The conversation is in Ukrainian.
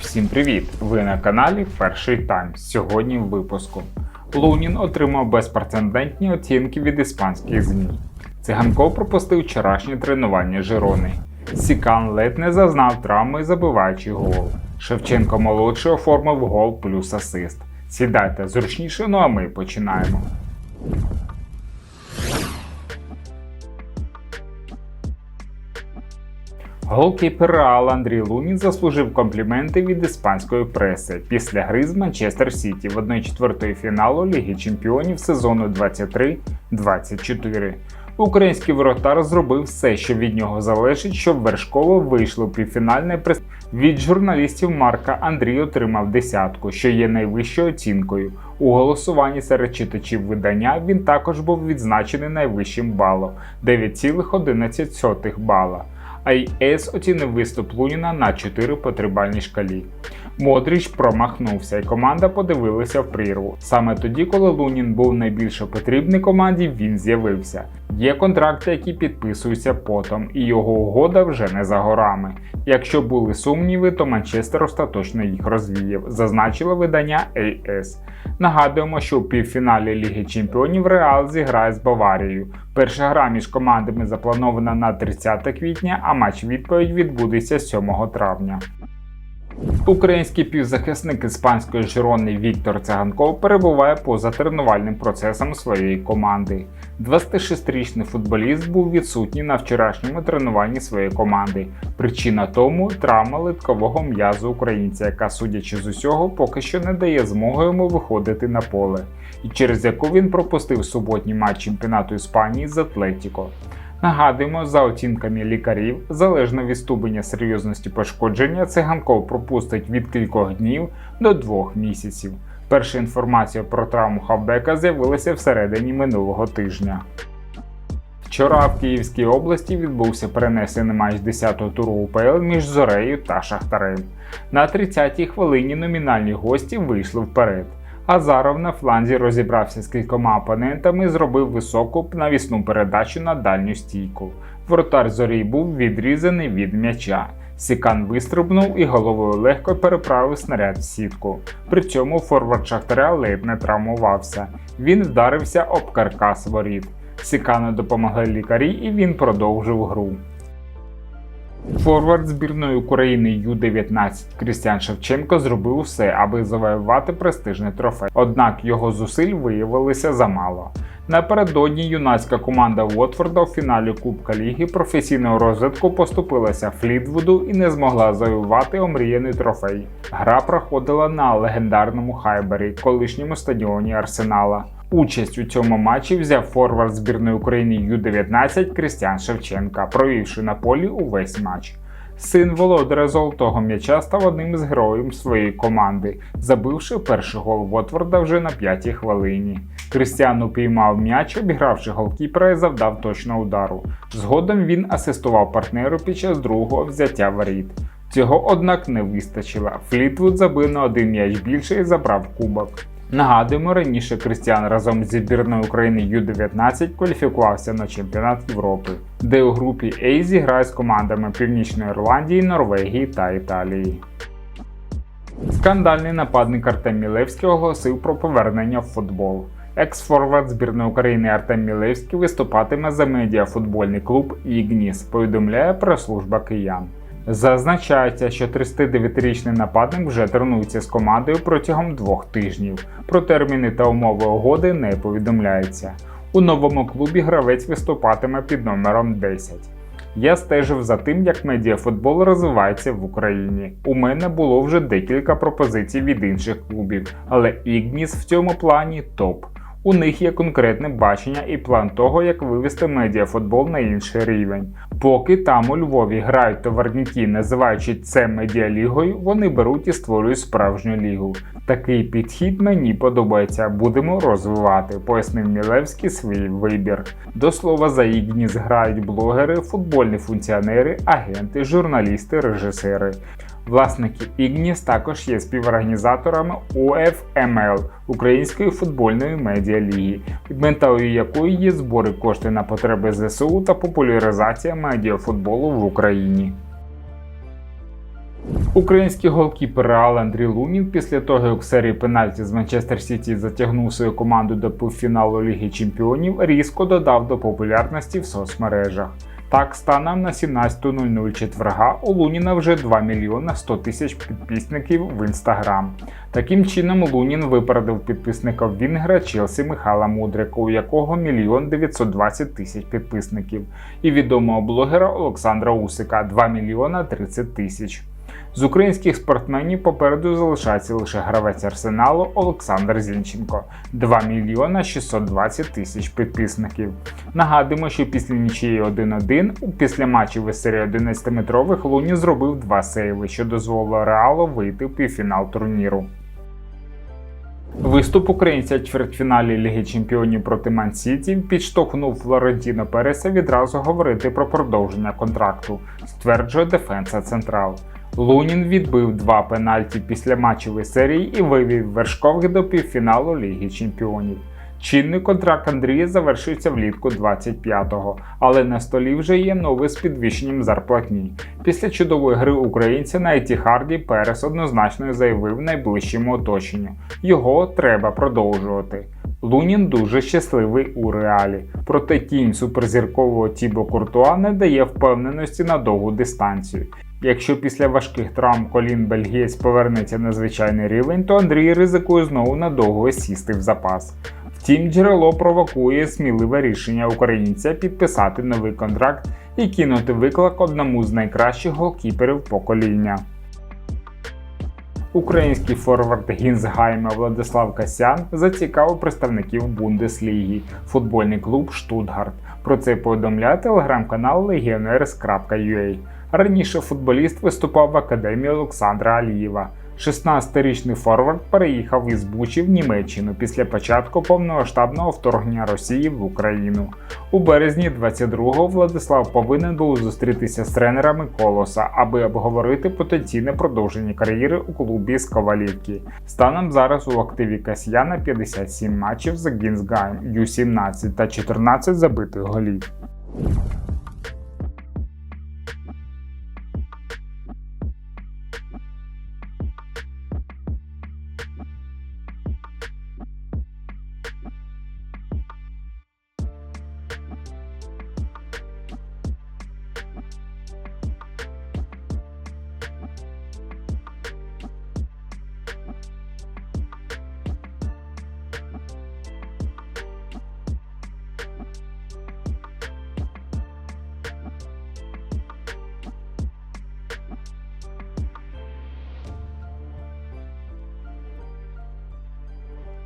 Всім привіт! Ви на каналі Перший Тайм. Сьогодні в випуску. Лунін отримав безпрецедентні оцінки від іспанських ЗМІ. Циганков пропустив вчорашнє тренування Жирони. Сікан ледь не зазнав травми, забиваючи гол. Шевченко молодший оформив гол плюс асист. Сідайте зручніше, ну а ми починаємо. Голкіпер Реала Андрій Лунін заслужив компліменти від іспанської преси після гри з Манчестер Сіті в 1-4 фіналу Ліги Чемпіонів сезону 23-24. Український воротар зробив все, що від нього залежить, щоб Вершково вийшло півфінальне прес. Від журналістів Марка Андрій отримав десятку, що є найвищою оцінкою. У голосуванні серед читачів видання він також був відзначений найвищим балом 9,11 бала. IS оцінив виступ Луніна на 4 потрибальній шкалі. Модріч промахнувся, і команда подивилася в прірву. Саме тоді, коли Лунін був найбільше потрібний команді, він з'явився. Є контракти, які підписуються потом, і його угода вже не за горами. Якщо були сумніви, то Манчестер остаточно їх розвіяв, зазначило видання AS. Нагадуємо, що у півфіналі Ліги Чемпіонів Реал зіграє з Баварією. Перша гра між командами запланована на 30 квітня, а матч відповідь відбудеться 7 травня. Український півзахисник іспанської Жирони Віктор Циганков перебуває поза тренувальним процесом своєї команди. 26-річний футболіст був відсутній на вчорашньому тренуванні своєї команди. Причина тому травма литкового м'язу українця, яка, судячи з усього, поки що не дає змоги йому виходити на поле, і через яку він пропустив суботній матч чемпіонату Іспанії з Атлетіко. Нагадуємо, за оцінками лікарів, залежно від ступеня серйозності пошкодження, циганков пропустить від кількох днів до двох місяців. Перша інформація про травму хавбека з'явилася всередині минулого тижня. Вчора в Київській області відбувся перенесений матч 10-го туру УПЛ між Зорею та Шахтарем. На 30-й хвилині номінальні гості вийшли вперед. Азаров на фланзі розібрався з кількома опонентами і зробив високу навісну передачу на дальню стійку. Воротар зорій був відрізаний від м'яча. Сікан вистрибнув і головою легко переправив снаряд в сітку. При цьому форвард Шахтаря ледь не травмувався. Він вдарився об каркас воріт. Сікану допомогли лікарі і він продовжив гру. Форвард збірної України Ю-19 Крістіан Шевченко зробив все, аби завоювати престижний трофей. Однак його зусиль виявилися замало. Напередодні юнацька команда Уотфорда в фіналі Кубка Ліги професійного розвитку поступилася Флітвуду і не змогла завоювати омріяний трофей. Гра проходила на легендарному Хайбері, колишньому стадіоні Арсенала. Участь у цьому матчі взяв форвард збірної України Ю-19 Крістіан Шевченка, провівши на полі увесь матч. Син володаря золотого м'яча став одним з героїв своєї команди, забивши перший гол Вотворда вже на п'ятій хвилині. Крістіан упіймав м'яч, обігравши голкіпера і завдав точного удару. Згодом він асистував партнеру під час другого взяття воріт. Цього, однак, не вистачило. Флітвуд забив на один м'яч більше і забрав кубок. Нагадуємо, раніше Крістіан разом зі збірною України Ю-19 кваліфікувався на чемпіонат Європи, де у групі А зіграє з командами Північної Ірландії, Норвегії та Італії. Скандальний нападник Артем Мілевський оголосив про повернення в футбол. Екс-форвард збірної України Артем Мілевський виступатиме за медіафутбольний клуб Ігніс, повідомляє прес-служба киян. Зазначається, що 39-річний нападник вже тренується з командою протягом двох тижнів. Про терміни та умови угоди не повідомляється. У новому клубі гравець виступатиме під номером 10. Я стежив за тим, як медіафутбол розвивається в Україні. У мене було вже декілька пропозицій від інших клубів, але Ігніс в цьому плані топ. У них є конкретне бачення і план того, як вивести медіафутбол на інший рівень. Поки там у Львові грають товарняки, називаючи це медіалігою, вони беруть і створюють справжню лігу. Такий підхід мені подобається, будемо розвивати, пояснив Мілевський свій вибір. До слова, за Ігніс грають блогери, футбольні функціонери, агенти, журналісти, режисери. Власники Ігніс також є співорганізаторами УФМЛ Української футбольної медіаліги, метою якої є збори кошти на потреби ЗСУ та популяризація медіафутболу в Україні. Український голкіпер Реал Андрій Лунін після того, як в серії пенальті з Манчестер Сіті затягнув свою команду до півфіналу Ліги Чемпіонів, різко додав до популярності в соцмережах. Так, станом на 17.00 четверга у Луніна вже 2 мільйона 100 тисяч підписників в інстаграм. Таким чином, Лунін випередив підписника Вінгера Челсі Михайла Мудрика, у якого мільйон 920 тисяч підписників, і відомого блогера Олександра Усика 2 мільйона 30 тисяч. З українських спортсменів попереду залишається лише гравець арсеналу Олександр Зінченко 2 мільйона 620 тисяч підписників. Нагадуємо, що після нічиї 1-1 після матчів із серії 11-метрових Луні зробив два сейви, що дозволило Реалу вийти в півфінал турніру. Виступ українця в чвертьфіналі Ліги Чемпіонів проти Ман Сіті підштовхнув Флорентіно Переса відразу говорити про продовження контракту, стверджує Дефенса Централ. Лунін відбив два пенальті після матчевої серії і вивів вершкових до півфіналу Ліги Чемпіонів. Чинний контракт Андрія завершився влітку 25-го, але на столі вже є новий з підвищенням зарплатні. Після чудової гри українця на Етіхарді Перес однозначно заявив найближчому оточенню: його треба продовжувати. Лунін дуже щасливий у реалі, проте тінь суперзіркового Тібо Куртуа не дає впевненості на довгу дистанцію. Якщо після важких травм колін бельгієць повернеться на звичайний рівень, то Андрій ризикує знову надовго сісти в запас. Втім, джерело провокує сміливе рішення українця підписати новий контракт і кинути виклик одному з найкращих голкіперів покоління. Український форвард Гінзгайма Владислав Касян зацікавив представників Бундесліги, футбольний клуб Штутгарт. Про це повідомляє телеграм-канал Legionnaires.ua. Раніше футболіст виступав в академії Олександра Алієва. 16-річний форвард переїхав із Бучі в Німеччину після початку повномасштабного вторгнення Росії в Україну. У березні 22-го Владислав повинен був зустрітися з тренерами Колоса, аби обговорити потенційне продовження кар'єри у клубі з Ковалівки. Станом зараз у активі Касьяна 57 матчів за Гінзгайм, Ю-17 та 14 забитих голів.